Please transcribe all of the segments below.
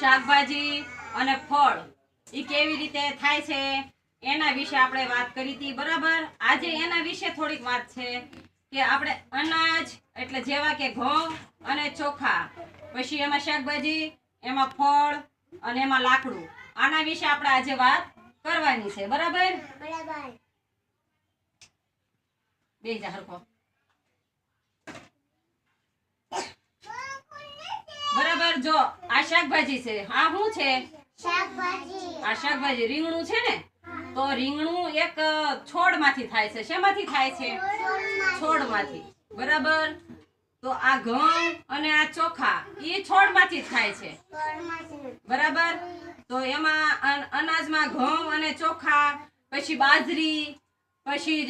શાકભાજી અને ફળ એ કેવી રીતે થાય છે એના વિશે આપણે વાત કરી હતી બરાબર? આજે એના વિશે થોડીક વાત છે કે આપણે અનાજ એટલે જેવા કે ઘઉં અને ચોખા પછી એમાં શાકભાજી એમાં ફળ અને એમાં લાકડું. આના વિશે આપણે આજે વાત કરવાની છે બરાબર? બરાબર. બે હરખો. બરાબર જો આ શાકભાજી છે. આ શું છે? શાકભાજી. આ શાકભાજી રીંગણું છે ને તો રીંગણું એક છોડમાંથી થાય છે. શેમાંથી થાય છે? છોડમાંથી. બરાબર? તો આ ઘઉં અને આ ચોખા એ છોડમાંથી જ થાય છે. બરાબર? તો એમાં અનાજમાં ઘઉં અને ચોખા પછી બાજરી પછી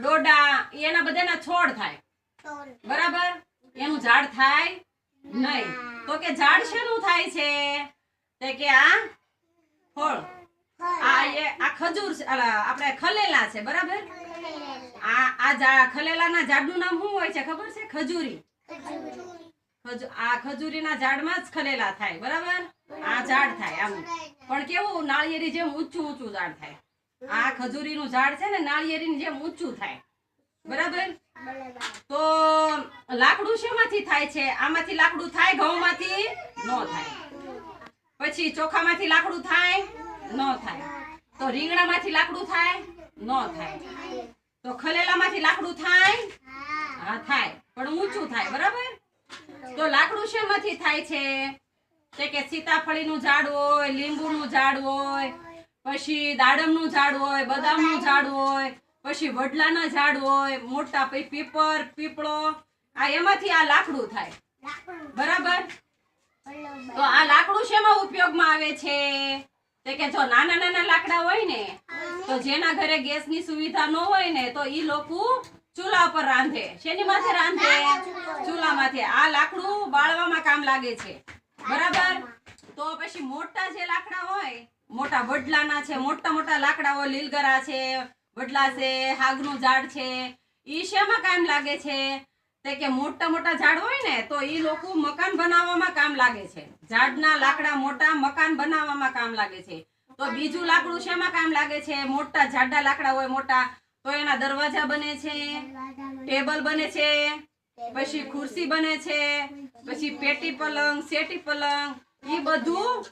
ડોડા એના બધાના છોડ થાય. બરાબર? એનું ઝાડ થાય નહીં. તો કે ઝાડ શેનું થાય છે? તે કે આ ફળ. આ એ, આ ખજૂર આપણે ખલેલા છે, બરાબર? આ આ ખલેલાના ઝાડનું નામ શું હોય છે, ખબર છે? ખજૂરી. આ ખજૂરીના ઝાડમાં જ ખલેલા થાય, બરાબર? આ ઝાડ થાય આમ. પણ કેવું, નાળિયેરી જેમ ઊંચું ઊંચું ઝાડ થાય. આ ખજૂરીનું ઝાડ છે ને, નાળિયેરીની જેમ ઊંચું થાય. બરાબર? તો લાકડું શેમાંથી થાય છે? આમાંથી લાકડું થાય ઘઉંમાંથી? ન થાય. પછી ચોખામાંથી લાકડું થાય? ન થાય. તો રીંગણામાંથી લાકડું થાય? ન થાય. તો ખલેલામાંથી લાકડું થાય? હા થાય. પણ ઊંચું થાય બરાબર? તો લાકડું શેમાંથી થાય છે? તે કે સીતાફળીનું ઝાડ હોય લીંબુનું ઝાડ હોય પછી દાડમનું ઝાડ હોય બદામનું ઝાડ હોય પછી વડલાના ઝાડ હોય મોટા પીપર પીપળો આ એમાંથી આ લાકડું થાય. બરાબર? તો આ લાકડું શેમાં ઉપયોગમાં આવે છે? તે કે જો નાના નાના લાકડા હોય ને તો જેના ઘરે ગેસની સુવિધા ન હોય ને તો ઈ લોકો ચૂલા પર રાંધે. શેની માથે રાંધે? ચૂલા માથે. આ લાકડું બાળવામાં કામ લાગે છે. બરાબર? તો પછી મોટા જે લાકડા હોય મોટા વડલાના છે મોટા મોટા લાકડા હોય લીલગરા છે વડલા છે, હાગનું ઝાડ છે, ઈ શેમાં કામ લાગે છે? તે કે મોટા મોટા ઝાડ હોય ને, તો ઈ લોકો મકાન બનાવવામાં કામ લાગે છે. ઝાડના લાકડા મોટા, મકાન બનાવવામાં કામ લાગે છે. તો બીજું લાકડું શેમાં કામ લાગે છે? મોટા ઝાડા લાકડા હોય મોટા, તો એના દરવાજા બને છે, ટેબલ બને છે, પછી ખુરશી બને છે, પછી પેટી પલંગ, સેટી પલંગ, ઈ બધું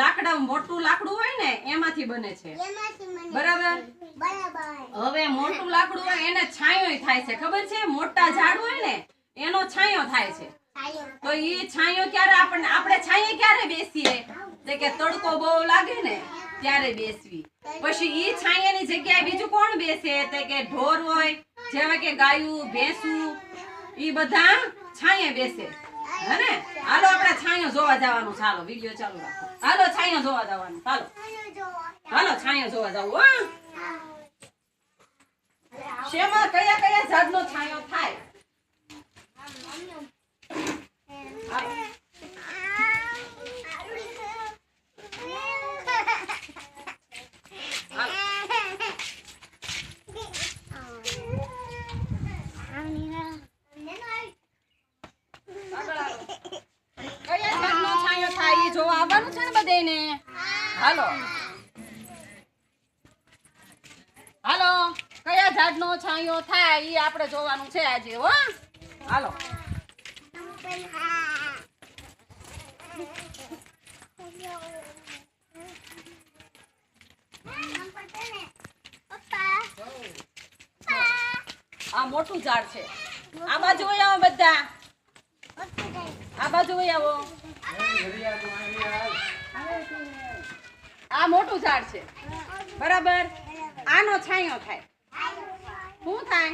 લાકડા મોટું લાકડું હોય ને એમાંથી બને છે. બરાબર? હવે મોટું લાકડું હોય એને છાંયો થાય છે. ખબર છે? મોટા ઝાડ હોય ને એનો છાંયો થાય છે. તો એ છાંયો ક્યારે આપણને આપણે છાંયે ક્યારે બેસીએ? તે કે તડકો બહુ લાગે ને ત્યારે બેસવી. પછી એ છાંયાની જગ્યાએ બીજું કોણ બેસે? તે કે ઢોર હોય જેવા કે ગાયું ભેંસું એ બધા છાંયે બેસે. હે હાલો આપણે છાંયો જોવા જવાનું ચાલો વિડિયો ચાલુ રાખો. હાલો છાંયો જોવા જવાનું. ચાલો હાલો છાંયો જોવા જવું હા. શેમાં કયા કયા જાતનો છાંયો થાય હાલો. આગળ હાલો. કયા ઝાડનો છાંયો થાય ઈ જોવા આવવાનું છે ને બધાયને હાલો. હાલો. કયા ઝાડનો છાંયો થાય એ આપણે જોવાનું છે આજે, હો. હાલો. આ મોટું ઝાડ છે. આ બાજુ આવો બધા. આ બાજુ આવો. આ મોટું ઝાડ છે. બરાબર? આનો છાંયો થાય. શું થાય?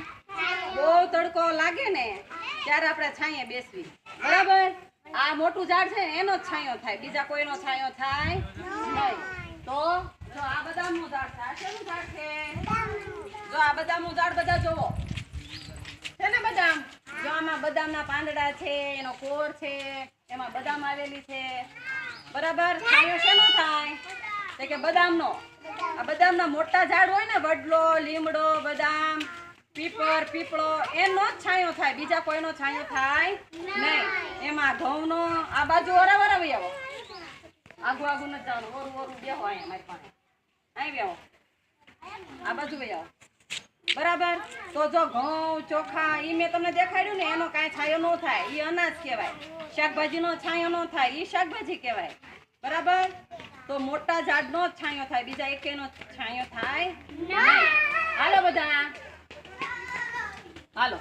બહુ તડકો લાગે ને, ત્યારે આપણે છાંયે બેસવી. બરાબર? આ મોટું ઝાડ છે એનો જ છાંયો થાય. બીજા કોઈનો છાંયો થાય નહીં. તો, જો આ બદામનું ઝાડ છે. આ શેનું ઝાડ છે? જો આ બદામનું ઝાડ બધા જોવો. છે ને બદામ? જો આમાં બદામના પાંદડા છે, એનો કોર છે, એમાં બદામ આવેલી છે. બરાબર? છાંયો શેનો થાય? તે કે બદામનો. આ બદામના મોટા ઝાડ હોય ને, વડલો, લીમડો, બદામ, પીપર, પીપળો, એનો જ છાંયો થાય. બીજા કોઈનો છાંયો થાય નહીં. એમાં ઘઉંનો આ બાજુ વરાવર આવી આવો. આગુ આગુ ન જવાનું. ઓરું ઓરું બેહો અહીંયા મારી પાસે. અહીં બેહો. આ બાજુ ભાઈ આવો બરાબર? તો જો ઘઉં, ચોખા એ મેં તમને દેખાડ્યું ને, એનો કાંઈ છાંયો ન થાય. એ અનાજ કહેવાય. શાકભાજીનો છાંયો ન થાય. એ શાકભાજી કહેવાય. બરાબર? તો મોટા ઝાડનો જ છાંયો થાય બીજા એકેયનો છાંયો થાય નહીં હાલો બધા હાલો